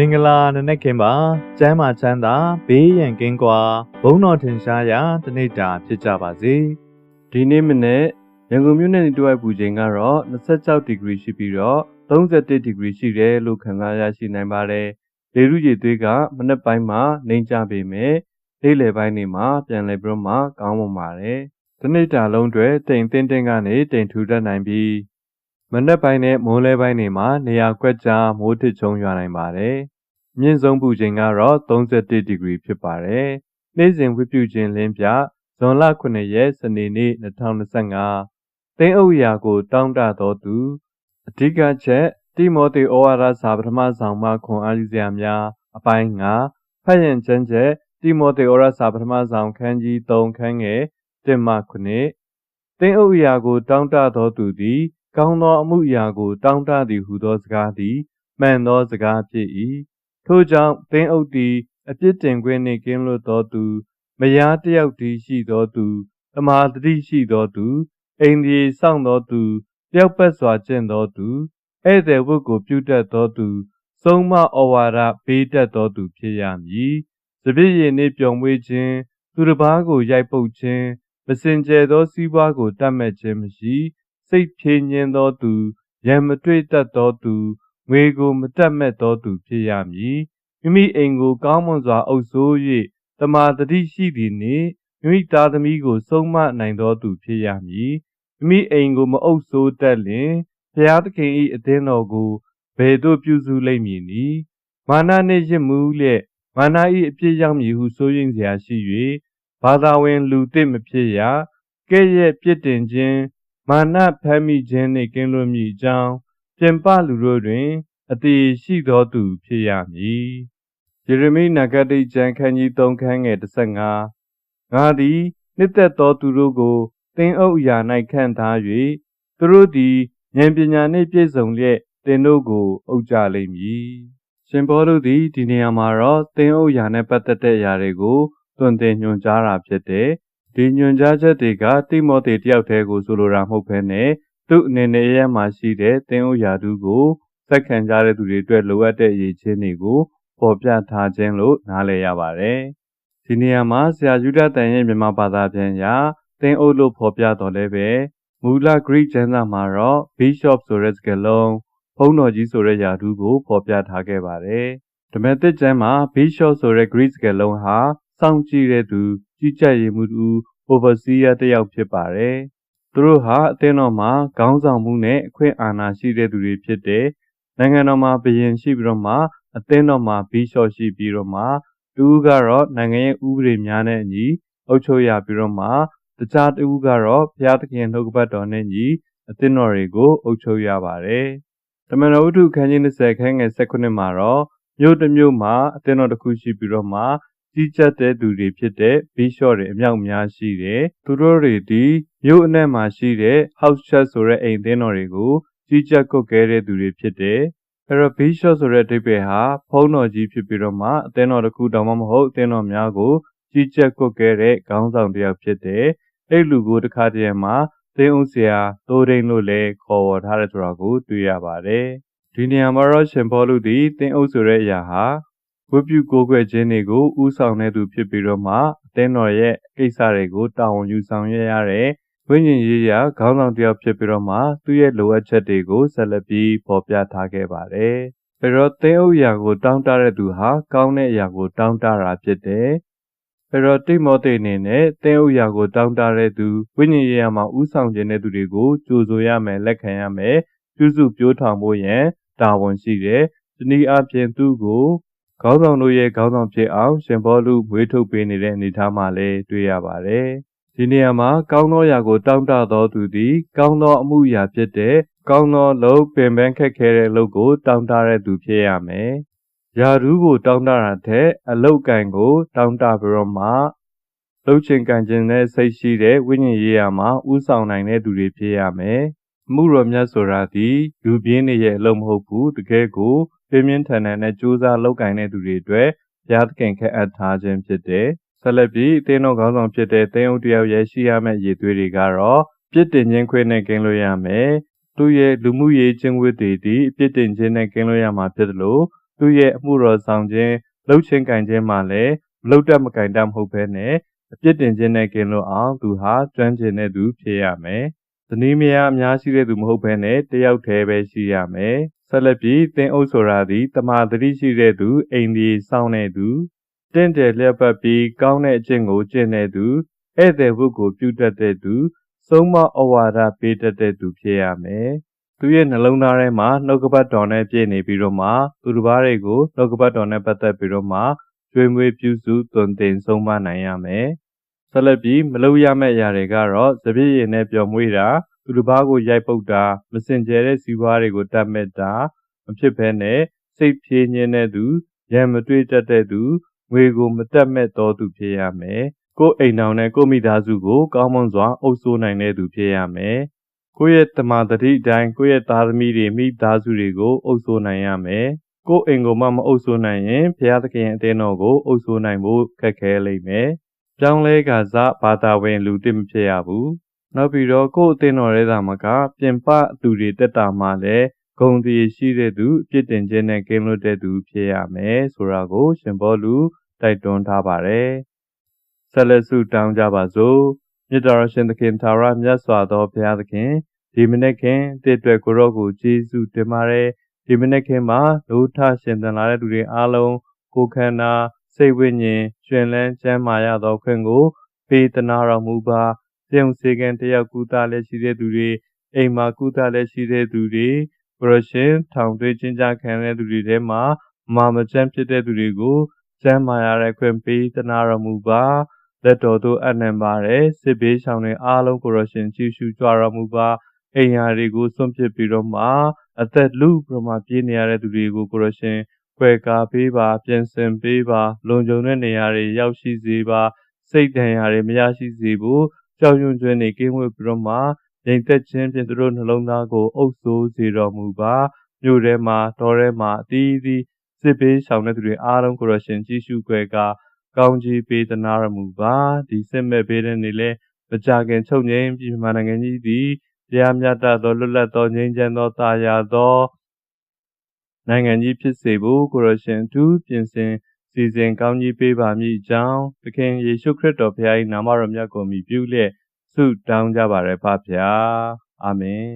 မင်္ဂလာနနက်ခင်းပါကျမ်းမာချမ်းသာဘေးရန်ကင်းကွာဘုန်းတော်ထင်ရှားရာတနေ့တာဖြစ်ကြပါစေဒီနေ့မနေ့ရန်ကုန်မြို့နယ်တွဲပူချိန်ကတော့26ဒီဂရီရှိပြီးတော့31ဒီဂရီရှိတယ်လို့ခန့်မှန်းရရှိနိုင်ပါတယ်။လေရုရေသွေးကမနက်ပိုင်းမှာနှိမ်ကျပေမဲ့နေ့လယ်ပိုင်းတွေမှာပြန်လည်ပြီးတော့မှကောင်းမွန်ပါတယ်။ဒီနေ့တာလုံးတွေတိမ်တင်းတင်းကနေတိမ်ထူတတ်နိုင်ပြီးမနက်ပိုင်းနဲ့မိုးလဲပိုင်းတွေမှာနေရာကွက်ကြားမိုးထစ်ချုံရွာနိုင်ပါတယ်။ မြင့်ဆုံးပူချိန်ကတော့31ဒီဂရီဖြစ်ပါတယ်။နေ့စဉ်ဝိပုချင်းလင်းပြဇွန်လ9ရက်စနေနေ့2025သိန်းအုပ်ရာကို တောင်းတတော်သူအဓိကချက်တိမောသေဩဝါဒစာပထမဆောင်မှခွန်အားယူစရာများအပိုင်း9ဖတ်ရင်ကျမ်းချက်တိမောသေဩဝါဒစာပထမဆောင်ခန်းကြီး3ခန်းငယ်1မှ9သိန်းအုပ်ရာကို တောင်းတတော်သူသည်ကောင်းသောအမှုအရာကို တောင်းတသည်ဟုသောစကားသည်မှန်သောစကားဖြစ်၏ ထို့ကြောင့်သိန်းအုပ်သည်အပြစ်တင်ခွင့်နှင့်ကင်းလွတ်သောသူမယားတယောက်တည်းရှိသောသူသမာဓိရှိသောသူအိန္ဒြေစောင့်သောသူတယောက်ပတ်စွာကျင့်သောသူဧည့်သည်ဝတ်ကိုပြုတတ်သောသူဆုံးမဩဝါဒပေးတတ်သောသူဖြစ်ရမည်။စပြည့်ရည်နှင့်ပျော်မွေ့ခြင်းသူတစ်ပါးကိုရိုက်ပုတ်ခြင်းမစင်ကြယ်သောစီးပွားကိုတတ်မဲ့ခြင်းမရှိ စိတ်ဖြင်းညင်းသောသူရံမတွေ့တတ်သောသူ ငွေကိုမတတ်မဲ့သောသူဖြစ်ရမည်။မိမိအိမ်ကိုကောင်းမွန်စွာအုပ်စိုး၍တမာတတိရှိသည်နှင့်မိမိသားသမီးကိုဆုံးမနိုင်သောသူဖြစ်ရမည်။မိမိအိမ်ကိုမအုပ်စိုးတတ်လျင်ဖျားသခင်၏အသင်းတော်ကိုဘယ်သို့ပြုစုလိမ့်မည်နည်း။မာနနှင့်ရစ်မှုလျက်မာန၏အပြစ်ရောက်မည်ဟုဆိုရင်စရာရှိ၍ဘာသာဝင်လူသစ်မဖြစ်ရ။ကဲ့ရဲ့ပြစ်တင်ခြင်းမာနဖမ်းမိခြင်းနှင့်ကင်းလွတ်မည်အကြောင်း ပြင်ပလူတို့တွင်အသေးရှိသောသူဖြစ်ရမည်။ယေရမိနဂတိကျမ်းခန်းကြီး3ခန်းငယ်15ငါသည်နှစ်သက်သောသူတို့ကိုသင်အုပ်အရာ၌ခန့်ထား၍သူတို့သည်ဉာဏ်ပညာနှင့်ပြည့်စုံလျက်သင်တို့ကိုအုပ်ကြလိမ့်မည်။ရှင်ဘောတို့သည်ဒီနေရာမှာတော့သင်အုပ်အရာနဲ့ပတ်သက်တဲ့အရာတွေကိုတွင်တင်ညွှန်ကြားတာဖြစ်တယ်။ဒီညွှန်ကြားချက်တွေကတိမောသေတယောက်တည်းကိုဆိုလိုတာမဟုတ်ဘဲနဲ့ သူ့အနေနဲ့ရမှာရှိတဲ့သင်အုပ်ရာသူကိုစက္ခံကြတဲ့သူတွေအတွက်လိုအပ်တဲ့အရေးချင်းတွေကိုပေါ်ပြထားခြင်းလို့နားလည်ရပါတယ်။ဒီနေရာမှာဆရာယူဒတန်ရဲ့မြန်မာဘာသာပြန်ရာသင်အုပ်လို့ဖော်ပြတော်လဲပဲမူလ Greek ကျမ်းစာမှာတော့ bishop ဆိုတဲ့စကားလုံးဘုန်းတော်ကြီးဆိုတဲ့ယာတုကိုဖော်ပြထားခဲ့ပါတယ်။ဓမ္မသစ်ကျမ်းမှာ bishop ဆိုတဲ့ Greek စကားလုံးဟာစောင့်ကြည့်တဲ့သူကြီးကြပ်ရေးမှုသူ overseer တယောက်ဖြစ်ပါတယ်။ သူတို့ဟာအသင်းတော်မှာခေါင်းဆောင်မှုနဲ့အခွင့်အာဏာရှိတဲ့သူတွေဖြစ်တဲ့နိုင်ငံတော်မှာဘုရင်ရှိပြီးတော့မှအသင်းတော်မှာ bishop ရှိပြီးတော့မှတူကတော့နိုင်ငံရဲ့ဥပဒေများနဲ့အညီအုပ်ချုပ်ရပြီးတော့မှတခြားတဦးကတော့ဘုရားသခင်နှုတ်ကပတ်တော်နဲ့ညီအသင်းတော်တွေကိုအုပ်ချုပ်ရပါတယ်။တမန်တော်ဝတ္ထုခန်းကြီး20ခန်းငယ်18မှာတော့မြို့တစ်မြို့မှာအသင်းတော်တစ်ခုရှိပြီးတော့မှကြီးကြပ်တဲ့သူတွေဖြစ်တဲ့ဘီရှော့တွေအမြောက်များရှိတယ်။သူတို့တွေဒီ မြို့အနှံ့မှာရှိတဲ့ house church ဆိုတဲ့အိမ်သင်းတော်တွေကိုကြီးကြပ်ကုတ်ကဲတဲ့သူတွေဖြစ်တယ်။အဲ့တော့ဘီရှော့ဆိုတဲ့အဓိပ္ပာယ်ဟာဖုံးတော်ကြီးဖြစ်ပြီးတော့မှအသင်းတော်တစ်ခုတောင်မှမဟုတ်အသင်းတော်များကိုကြီးကြပ်ကုတ်ကဲတဲ့ခေါင်းဆောင်တစ်ယောက်ဖြစ်တယ်။အဲ့လူကိုတစ်ခါတည်းမှာသင်းဦးဆရာသိုးဒိန်လို့လည်းခေါ်ဝေါ်ထားတဲ့ဆိုတာကိုတွေ့ရပါတယ်။ဒီနေရာမှာတော့ရှင်ဘောလူသည်သင်းအုပ်ဆိုတဲ့အရာဟာဝိပုကိုးကွယ်ခြင်းတွေကိုဥဆောင်တဲ့သူဖြစ်ပြီးတော့မှအသင်းတော်ရဲ့ကိစ္စတွေကိုတာဝန်ယူဆောင်ရွက်ရတဲ့ ဝိညာဉ်ရေးရာခေါင်းဆောင်တစ်ယောက်ဖြစ်ပြီးတော့မှသူ့ရဲ့လိုအပ်ချက်တွေကိုဆက်လက်ပြီးဖော်ပြထားခဲ့ပါတယ်။ပြီးတော့သင်းအုပ်ရာကိုတောင်းတတဲ့သူဟာကောင်းတဲ့အရာကိုတောင်းတတာဖြစ်တယ်။ပြီးတော့တိမောသေအနေနဲ့သင်းအုပ်ရာကိုတောင်းတတဲ့သူဝိညာဉ်ရေးရာမှာဥဆောင်ခြင်းတဲ့သူတွေကိုကြိုဆိုရမယ်လက်ခံရမယ်ပြုစုပြောထောင်ဖို့ရန်တာဝန်ရှိတယ်။ဒီနည်းအားဖြင့်သူ့ကိုခေါင်းဆောင်တို့ရဲ့ခေါင်းဆောင်ဖြစ်အောင်ရှင်ဘောလူမွေးထုတ်ပေးနေတဲ့အနေအထားမှာလည်းတွေ့ရပါတယ်။ ဒီနေရာမှာကောင်းသောရာကိုတောင်းတသောသူသည်ကောင်းသောအမှုရာဖြစ်တဲ့ကောင်းသောလုပ်ပင်ပန်းခက်ခဲတဲ့လုပ်ကိုတောင်းတတဲ့သူဖြစ်ရမယ်။ယာရူးကိုတောင်းတတာတဲ့အလုတ်ကန်ကိုတောင်းတပြီးတော့မှလှုပ်ချင်ကန်ခြင်းနဲ့စိတ်ရှိတဲ့ဝိညာဉ်ရေးရာမှာဥဆောင်နိုင်တဲ့သူတွေဖြစ်ရမယ်။မှုတော်မြတ်ဆိုတာဒီလူပြင်းနေရဲ့အလုံးမဟုတ်ဘူးတကယ်ကိုပြင်းပြင်းထန်ထန်နဲ့ကြိုးစားလုပ်ကင်တဲ့သူတွေအတွက်ဘုရားသခင်ခက်အပ်ထားခြင်းဖြစ်တယ်။ ဆက်လက်ပြီးအသင်းတော်ခေါင်းဆောင်ဖြစ်တဲ့သင်းအုပ်တယောက်ရဲ့ရှိရမယ့်ရည်သွေးတွေကတော့ပြစ်တင်ခြင်းခွင့်နဲ့ကင်းလို့ရမယ်။သူရဲ့လူမှုရေးကျင့်ဝတ်တွေသည်ပြစ်တင်ခြင်းနဲ့ကင်းလို့ရမှာဖြစ်တယ်လို့သူ့ရဲ့အမှုတော်ဆောင်ခြင်းလှုပ်ချင်းကင်ခြင်းမှာလည်းမလှုပ်တတ်မကင်တတ်မဟုတ်ဘဲနဲ့အပြစ်တင်ခြင်းနဲ့ကင်းလို့အောင်သူဟာကျွမ်းကျင်တဲ့သူဖြစ်ရမယ်။ဇနီးမယားအများရှိတဲ့သူမဟုတ်ဘဲနဲ့တယောက်တည်းပဲရှိရမယ်။ဆက်လက်ပြီးသင်အုပ်ဆိုတာသည်တမာတတိရှိတဲ့သူအိမ်ဒီစောင့်တဲ့သူ တင့်တယ်လျက်ပတ်ပြီးကောင်းတဲ့အကျင့်ကိုကျင့်တဲ့သူဧည့်သည်ဝတ်ကိုပြုတတ်တဲ့သူသုံးမဩဝါဒပေးတတ်တဲ့သူဖြစ်ရမယ်။သူရဲ့နှလုံးသားထဲမှာနှုတ်ကပတ်တော်နဲ့ပြည့်နေပြီးတော့မှသူတစ်ပါးတွေကိုနှုတ်ကပတ်တော်နဲ့ပတ်သက်ပြီးတော့မှကျွေးမွေးပြုစုသွန်သင်ဆုံးမနိုင်ရမယ်။ဆက်လက်ပြီးမလုပ်ရမယ့်အရာတွေကတော့သပြည့်ရည်နဲ့ပျော်မွေးတာသူတစ်ပါးကိုရိုက်ပုတ်တာမစင်ကြဲတဲ့စီးပွားတွေကိုတတ်မဲ့တာမဖြစ်ဘဲနဲ့စိတ်ဖြေညင်းတဲ့သူရံမတွေးတတ်တဲ့သူ ငွေကိုမတက်မဲ့တော်သူဖြစ်ရမယ်။ကိုယ်အိမ်တော်နဲ့ကိုယ်မိသားစုကိုကောင်းမွန်စွာအုပ်စိုးနိုင်တဲ့သူဖြစ်ရမယ်။ကိုယ့်ရဲ့တမာတတိအတိုင်းကိုယ့်ရဲ့သားသမီးတွေမိသားစုတွေကိုအုပ်စိုးနိုင်ရမယ်။ကိုယ့်အိမ်ကိုမှမအုပ်စိုးနိုင်ရင်ဘုရားသခင်အသင်းတော်ကိုအုပ်စိုးနိုင်ဖို့ခက်ခဲလိမ့်မယ်။ပြောင်းလဲကစားဘာသာဝင်လူတစ်မဖြစ်ရဘူး။နောက်ပြီးတော့ကိုယ့်အသင်းတော်ရဲသာမကပြင်ပသူတွေတက်တာမှလည်း ဂုံတည်ရှိတဲ့သူအပြစ်တင်ခြင်းနဲ့ကင်းလွတ်တဲ့သူဖြစ်ရမယ်ဆိုတာကို ရှင်ဘောလူတိုက်တွန်းထားပါတယ်။ဆက်လက်ဆုတောင်းကြပါစို့။မြတ်တော်ရှင်သခင်သာရမြတ်စွာသောဘုရားသခင်ဒီမနေ့ခင်တည့်အတွက်ကိုရောကိုကျေးဇူးတင်ပါတယ်။ဒီမနေ့ခင်မှာလူထရှင်သန်လာတဲ့သူတွေအားလုံးကိုယ်ခန္ဓာစိတ်ဝိညာဉ်ရှင်လန်းကျမ်းမာရသောခွင့်ကိုပေးသနာတော်မူပါ။ပြုံစေကံတယောက်ကူတာလည်းရှိတဲ့သူတွေအိမ်မှာကူတာလည်းရှိတဲ့သူတွေ ဘရရှင်ထောင်သွေးချင်းကြခံတဲ့သူတွေထဲမှာမာမကျန်းဖြစ်တဲ့သူတွေကိုကျမ်းမာရတဲ့ခွင့်ပေးသနာတော်မူပါလက်တော်သို့အနံပါတယ်စစ်ဘေးရှောင်တွေအားလုံးကိုရရှင်ကြည်ရှုကြွတော်မူပါအိမ်ယာတွေကိုစွန့်ပစ်ပြီးတော့မှအသက်လူပရမပြေးနေရတဲ့သူတွေကိုကိုရရှင်ခွဲကားပေးပါပြင်ဆင်ပေးပါလုံခြုံတဲ့နေရာတွေရောက်ရှိစေပါစိတ်ဒဏ်ရာတွေမရရှိစေဘူးကြောက်ရွံ့ခြင်းတွေကင်းဝေးပြီးတော့မှ ငြိမ်သက်ခြင်းဖြင့်သူတို့နှလုံးသားကိုအုပ်စိုးစေတော်မူပါမြို့ထဲမှာတောထဲမှာအသီးသီးစစ်ဘေးရှောင်တဲ့သူတွေအားလုံးကိုရရှင်ကြည်ရှုခွဲကကောင်းကြီးပေးသနာတော်မူပါဒီစစ်မဲ့ဘေးတဲ့နေလဲမကြခင်ချုပ်ငိမ့်ပြည်မြန်မာနိုင်ငံကြီးသည်တရားမျှတသောလွတ်လပ်သောငြိမ်းချမ်းသောတာယာသောနိုင်ငံကြီးဖြစ်စေဖို့ကိုရရှင်သူပြင်ဆင်စီစဉ်ကောင်းကြီးပေးပါမည်အကြောင်းသခင်ယေရှုခရစ်တော်ဘုရား၏နာမတော်မြတ်ကိုမြည်ပြုလျက် ဆုတောင်းကြပါရဖဖျားအာမင်